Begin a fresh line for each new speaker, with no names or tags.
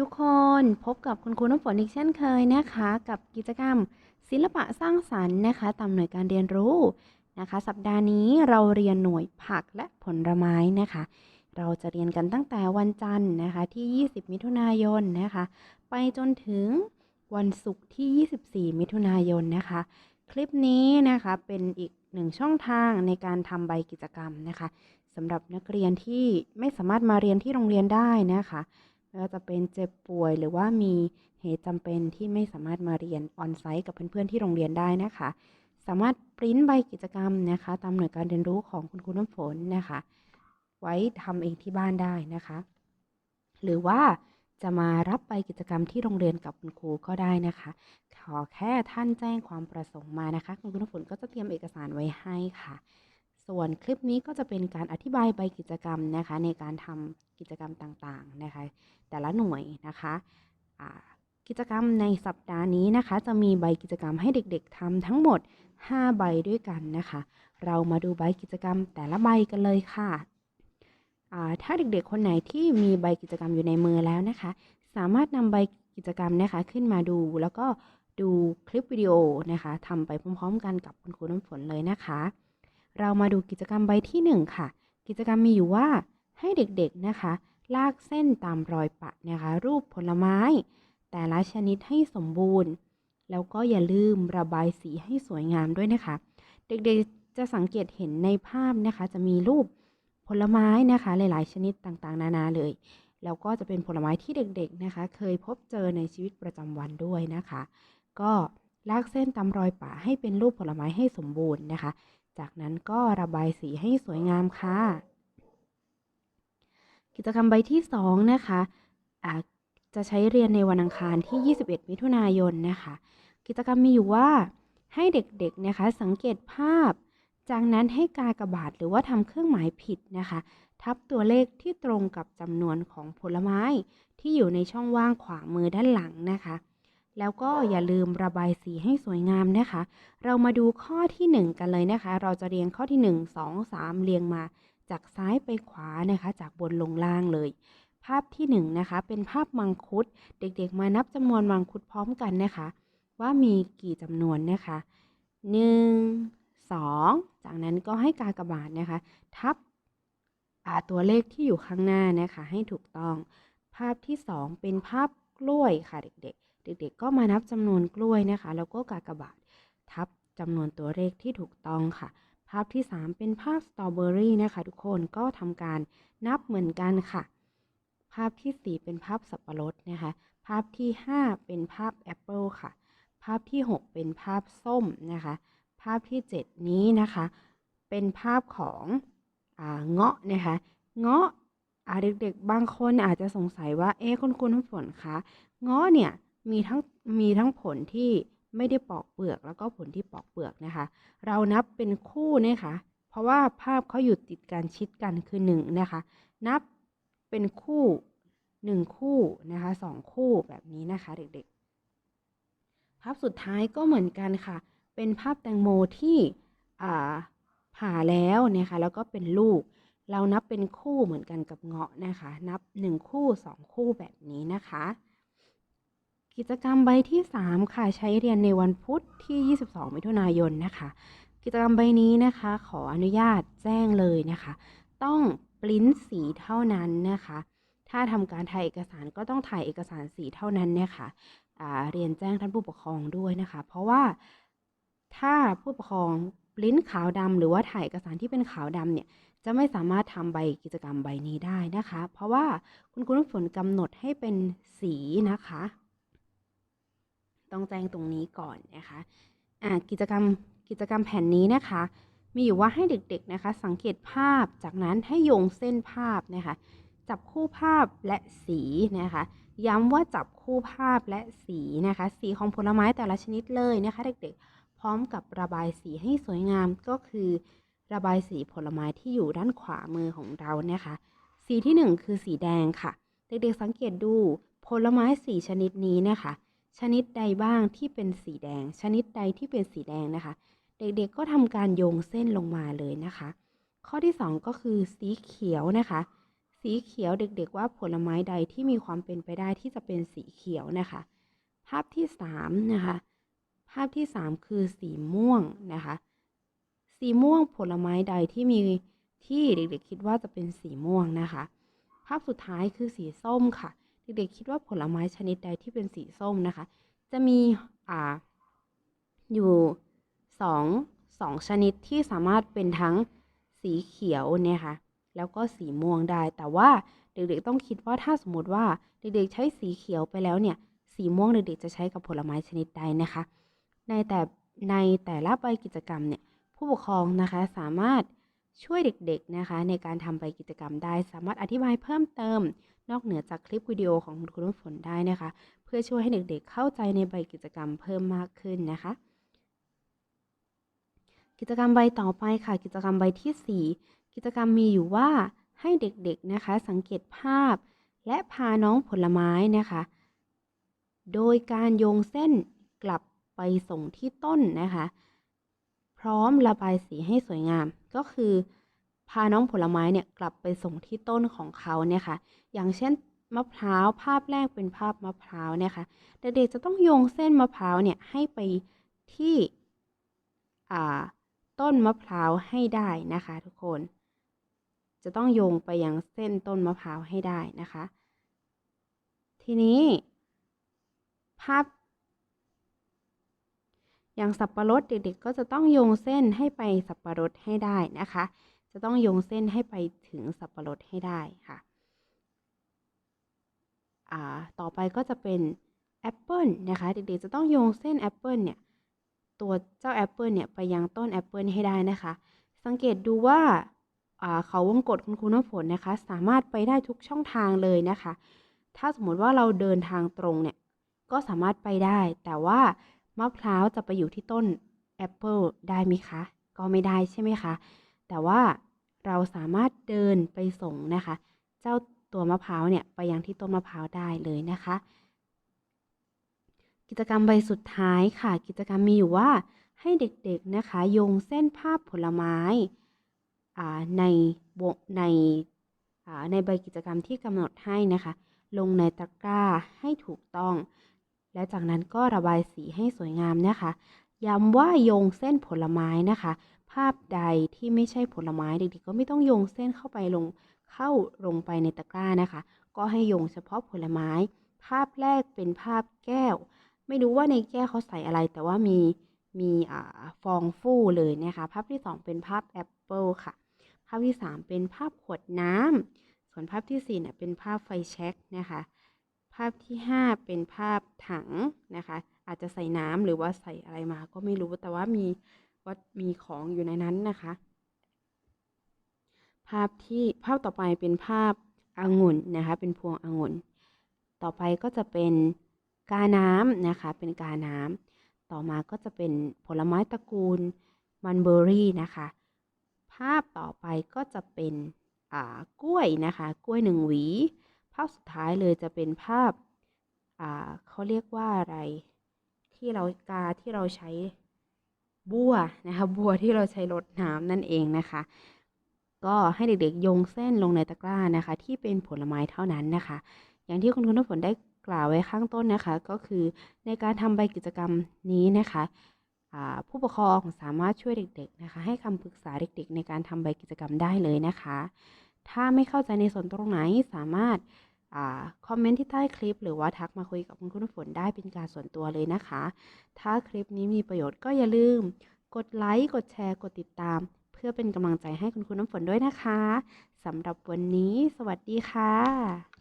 ทุกคนพบกับคุณครูน้ำฝนอีกเช่นเคยนะคะ กับกิจกรรม ศิลปะสร้างสรรค์นะคะ ตามหน่วยการเรียนรู้นะคะ สัปดาห์นี้เราเรียนหน่วยผักและผลไม้นะคะ เราจะเรียนกันตั้งแต่วันจันทร์นะคะที่ 20 มิถุนายนนะคะ ไปจนถึงวันศุกร์ที่ 24 มิถุนายนนะคะ คลิปนี้นะคะเป็นอีกหนึ่งช่องทางในการทำใบกิจกรรมนะคะสำหรับนักเรียนที่ไม่สามารถมาเรียนที่โรงเรียนได้นะคะ ไม่ว่าจะเป็นเจ็บป่วยหรือว่ามีเหตุจำเป็นที่ไม่สามารถมาเรียนออนไซต์กับเพื่อนๆที่โรงเรียนได้นะคะ สามารถปริ้นใบกิจกรรมนะคะ ตามหน่วยการเรียนรู้ของคุณครูน้ำฝนนะคะ ไว้ทำเองที่บ้านได้นะคะ หรือว่าจะมารับใบกิจกรรมที่โรงเรียนกับคุณครูก็ได้นะคะ ขอแค่ท่านแจ้งความประสงค์มานะคะ คุณครูน้ำฝนก็จะเตรียมเอกสารไว้ให้ค่ะ ส่วนคลิปนี้ก็จะเป็นการอธิบายใบกิจกรรมนะคะ ในการทำกิจกรรมต่างๆนะคะ แต่ละหน่วยนะคะกิจกรรมในสัปดาห์นี้นะคะ จะมีใบกิจกรรมให้เด็กๆทำทั้งหมด 5 ใบด้วยกันนะคะ เรามาดูใบกิจกรรมแต่ละใบกันเลยค่ะถ้าเด็กๆ คนไหนที่มีใบกิจกรรมอยู่ในมือแล้วนะคะ สามารถนำใบกิจกรรมนะคะขึ้นมาดูแล้วก็ดูคลิปวิดีโอนะคะทำไปพร้อม ๆ กันกับคุณครูน้ำฝนเลยนะคะ เรามาดูกิจกรรมใบที่ 1 ค่ะ กิจกรรมมีอยู่ว่าให้เด็กๆนะคะ ลากเส้นตามรอยปะนะคะ รูปผลไม้ แต่ละชนิดให้สมบูรณ์ แล้วก็อย่าลืมระบายสีให้สวยงามด้วยนะคะ เด็กๆจะสังเกตเห็นในภาพนะคะ จะมีรูปผลไม้นะคะ หลายๆ ชนิดต่างๆ นานาเลย แล้วก็จะเป็นผลไม้ที่เด็กๆนะคะ เคยพบเจอในชีวิตประจำวันด้วยนะคะ ก็ลากเส้นตามรอยปะให้เป็นรูปผลไม้ให้สมบูรณ์นะคะ จากนั้นก็ระบายสีให้สวยงามค่ะ กิจกรรมใบที่ 2 นะคะะจะใช้เรียนในวันอังคารที่ 21 มิถุนายนนะคะ กิจกรรมมีอยู่ว่าให้เด็กๆนะคะสังเกตภาพ จากนั้นให้กากระบาทหรือว่าทำเครื่องหมายผิดนะคะ ทับตัวเลขที่ตรงกับจำนวนของผลไม้ที่อยู่ในช่องว่างขวามือด้านหลังนะคะ แล้วก็อย่าลืมระบายสีให้สวยงามนะคะ เรามาดูข้อที่ 1 กันเลยนะคะ เราจะเรียงข้อที่ 1 2 3 เรียงมา จากซ้ายไปขวานะคะ จากบนลงล่างเลย ภาพที่1นงนะคะเป็นภาพมังคุด เด็กๆ มานับจำนวนมังคุดพร้อมกันนะคะ ว่ามีกี่จำนวนนะคะ 1 2 จากนั้นก็ให้กากบาทนะคะ ทับตัวเลขที่อยู่ข้างหน้านะคะ ให้ถูกต้อง ภาพที่ 2 เป็นภาพกล้วยค่ะเด็กๆ เด็กๆ ก็มานับจำนวนกล้วยนะคะ แล้วก็กากบาททับจำนวนตัวเลขที่ถูกต้องค่ะ ภาพที่ 3 เป็นภาพสตรอเบอรี่นะคะ ทุกคนก็ทำการนับเหมือนกันค่ะ ภาพที่ 4 เป็นภาพสับปะรดนะคะ ภาพที่ 5 เป็นภาพแอปเปิลค่ะ ภาพที่ 6 เป็นภาพส้มนะคะ ภาพที่ 7 นี้นะคะ เป็นภาพของเงาะนะคะ เงาะเด็กๆบางคนอาจจะสงสัยว่า เอ๊ะคุณคุณน้ำฝนคะเงาะเนี่ย มีทั้งมีทั้งผลที่ไม่ได้ปอกเปลือกแล้วก็ผลที่ปอกเปลือกนะคะ เรานับเป็นคู่นะคะ เพราะว่าภาพเขาอยู่ติดกันชิดกันคือ1นนะคะ นับเป็นคู่ 1 คู่นะคะสคู่แบบนี้นะคะเด็กๆ ภาพสุดท้ายก็เหมือนกันค่ะ เป็นภาพแตงโมที่ผ่าแล้วนะคะแล้วก็เป็นลูก เรานับเป็นคู่เหมือนกันกับเงาะนะคะ นับ 1 คู่ 2 คู่แบบนี้นะคะ กิจกรรมใบที่ 3 ค่ะใช้เรียนในวันพุธที่ 22 มิถุนายนนะคะ กิจกรรมใบนี้นะคะขออนุญาตแจ้งเลยนะคะ ต้องปริ้นสีเท่านั้นนะคะ ถ้าทำการถ่ายเอกสารก็ต้องถ่ายเอกสารสีเท่านั้นเนี่ยค่ะเรียนแจ้งท่านผู้ปกครองด้วยนะคะ เพราะว่าถ้าผู้ปกครองปริ้นขาวดำหรือว่าถ่ายเอกสารที่เป็นขาวดำเนี่ยจะไม่สามารถทำใบกิจกรรมใบนี้ได้นะคะ เพราะว่าคุณครูน้ำฝนกำหนดให้เป็นสีนะคะ ต้องแจ้งตรงนี้ก่อนนะคะะกิจกรรมกิจกรรมแผ่นนี้นะคะ มีอยู่ว่าให้เด็กๆนะคะ สังเกตภาพจากนั้นให้โยงเส้นภาพนะคะ จับคู่ภาพและสีนะคะ ย้ำว่าจับคู่ภาพและสีนะคะ สีของผลไม้แต่ละชนิดเลยนะคะ เด็กๆ พร้อมกับระบายสีให้สวยงามก็คือระบายสีผลไม้ที่อยู่ด้านขวามือของเรานี่ยค่ะสีที่ 1 คือสีแดงค่ะ เด็กๆสังเกตดูผลไม้สีชนิดนี้นะคะ ชนิดใดบ้างที่เป็นสีแดง ชนิดใดที่เป็นสีแดงนะคะ เด็กๆก็ทำการโยงเส้นลงมาเลยนะคะ ข้อที่ 2 ก็คือสีเขียวนะคะสสีเขียวเด็กๆว่าผลไม้ใดที่มีความเป็นไปได้ที่จะเป็นสีเขียวนะคะ ภาพที่สามนะคะภาพที่สามคือสีม่วงนะคะ สีม่วงผลไม้ใดที่มีที่เด็กๆคิดว่าจะเป็นสีม่วงนะคะ ภาพสุดท้ายคือสีส้มค่ะ เด็กๆคิดว่าผลไม้ชนิดใดที่เป็นสีส้มนะคะ จะมีอ่าอยู่สองสองชนิดที่สามารถเป็นทั้งสีเขียวเนี่ยค่ะแล้วก็สีม่วงได้ แต่ว่าเด็กๆต้องคิดว่าถ้าสมมติว่าเด็กๆใช้สีเขียวไปแล้วเนี่ย สีม่วงเด็กๆจะใช้กับผลไม้ชนิดใดนะคะ ในแต่ในแต่ละใบกิจกรรมเนี่ยผู้ปกครองนะคะสามารถช่วยเด็กๆนะคะ ในการทำใบกิจกรรมได้ สามารถอธิบายเพิ่มเติม นอกเหนือจากคลิปวิดีโอของคุณครูน้ำฝนได้นะคะ เพื่อช่วยให้เด็กๆเข้าใจในใบกิจกรรมเพิ่มมากขึ้นนะคะ กิจกรรมใบต่อไปค่ะ กิจกรรมใบที่ 4 กิจกรรมมีอยู่ว่าให้เด็กๆนะคะ สังเกตภาพ และพาน้องผลไม้นะคะ โดยการโยงเส้นกลับไปส่งที่ต้นนะคะ พร้อมระบายสีให้สวยงามก็คือ พาน้องผลไม้เนี่ยกลับไปส่งที่ต้นของเขาเนี่ยค่ะ อย่างเช่นมะพร้าวภาพแรกเป็นภาพมะพร้าวเนี่ยค่ะเด็กๆจะต้องโยงเส้นมะพร้าวเนี่ยให้ไปที่ต้นมะพร้าวให้ได้นะคะ ทุกคน จะต้องโยงไปยังเส้นต้นมะพร้าวให้ได้นะคะ ทีนี้ ภาพ อย่างสับปะรดเด็กๆก็จะต้องโยงเส้นให้ไปสับปะรดให้ได้นะคะ จะต้องโยงเส้นให้ไปถึงสับปะรดให้ได้ค่ะต่อไปก็จะเป็นแอปเปิลนะคะเด็กๆจะต้องโยงเส้นแอปเปิลเนี่ยตัวเจ้าแอปเปิลเนี่ยไปยังต้นแอปเปิลให้ได้นะคะ สังเกตดูว่าเขาวงกตคุณครูน้ำฝนนะคะ สามารถไปได้ทุกช่องทางเลยนะคะ ถ้าสมมติว่าเราเดินทางตรงเนี่ยก็สามารถไปได้ แต่ว่ามะพร้าวจะไปอยู่ที่ต้นแอปเปิลได้ไหมคะ ก็ไม่ได้ใช่ไหมคะ แต่ว่า เราสามารถเดินไปส่งนะคะ เจ้าตัวมะพร้าวเนี่ยไปยังที่ต้นมะพร้าวได้เลยนะคะ กิจกรรมใบสุดท้ายค่ะ กิจกรรมมีอยู่ว่าให้เด็กๆนะคะโยงเส้นภาพผลไม้อ่าในในอ่าในใบกิจกรรมที่กำหนดให้นะคะ ลงในตะกร้าให้ถูกต้อง และจากนั้นก็ระบายสีให้สวยงามนะคะ ย้ำว่าโยงเส้นผลไม้นะคะ ภาพใดที่ไม่ใช่ผลไม้เด็กๆก็ไม่ต้องโยงเส้นเข้าไปลงเข้าลงไปในตะกร้านะคะ ก็ให้โยงเฉพาะผลไม้ ภาพแรกเป็นภาพแก้ว ไม่รู้ว่าในแก้วเขาใส่อะไรแต่ว่ามีมีอฟองฟู่เลยนะคะ ภาพที่ 2 เป็นภาพแอปเปิลค่ะ ภาพที่ 3 เป็นภาพขวดน้ำส่วนภาพที่4เนี่ยเป็นภาพไฟแช็กนะคะ ภาพที่ 5 เป็นภาพถังนะคะ อาจจะใส่น้ำหรือว่าใส่อะไรมาก็ไม่รู้แต่ว่ามี ว่ามีของอยู่ในนั้นนะคะ ภาพที่ภาพต่อไปเป็นภาพองุ่นนะคะ เป็นพวงองุ่น ต่อไปก็จะเป็นกาน้ำนะคะ เป็นกาน้ำต่อมาก็จะเป็นผลไม้ตระกูลมันเบอร์รี่นะคะ ภาพต่อไปก็จะเป็นอ่ากล้วยนะคะ กล้วยหนึ่งหวี ภาพสุดท้ายเลยจะเป็นภาพอ่าเขาเรียกว่าอะไร ที่เรากาที่เราใช้ บัวนะคะบัวที่เราใช้รดน้ำนั่นเองนะคะ ก็ให้เด็กๆโยงเส้นลงในตะกร้านะคะ ที่เป็นผลไม้เท่านั้นนะคะ อย่างที่คุณคุณน้ำฝนได้กล่าวไว้ข้างต้นนะคะ ก็คือในการทำใบกิจกรรมนี้นะคะผู้ปกครองสามารถช่วยเด็ก ๆนะคะ ให้คำปรึกษาเด็ก ๆ ในการทำใบกิจกรรมได้เลยนะคะ ถ้าไม่เข้าใจในส่วนตรงไหนสามารถ คอมเมนต์ที่ใต้คลิป หรือว่าทักมาคุยกับคุณคุณฝนได้เป็นการส่วนตัวเลยนะคะ ถ้าคลิปนี้มีประโยชน์ก็อย่าลืม กดไลค์กดแชร์ กดติดตาม เพื่อเป็นกำลังใจให้คุณคุณน้ำฝนด้วยนะคะสำหรับวันนี้ สวัสดีค่ะ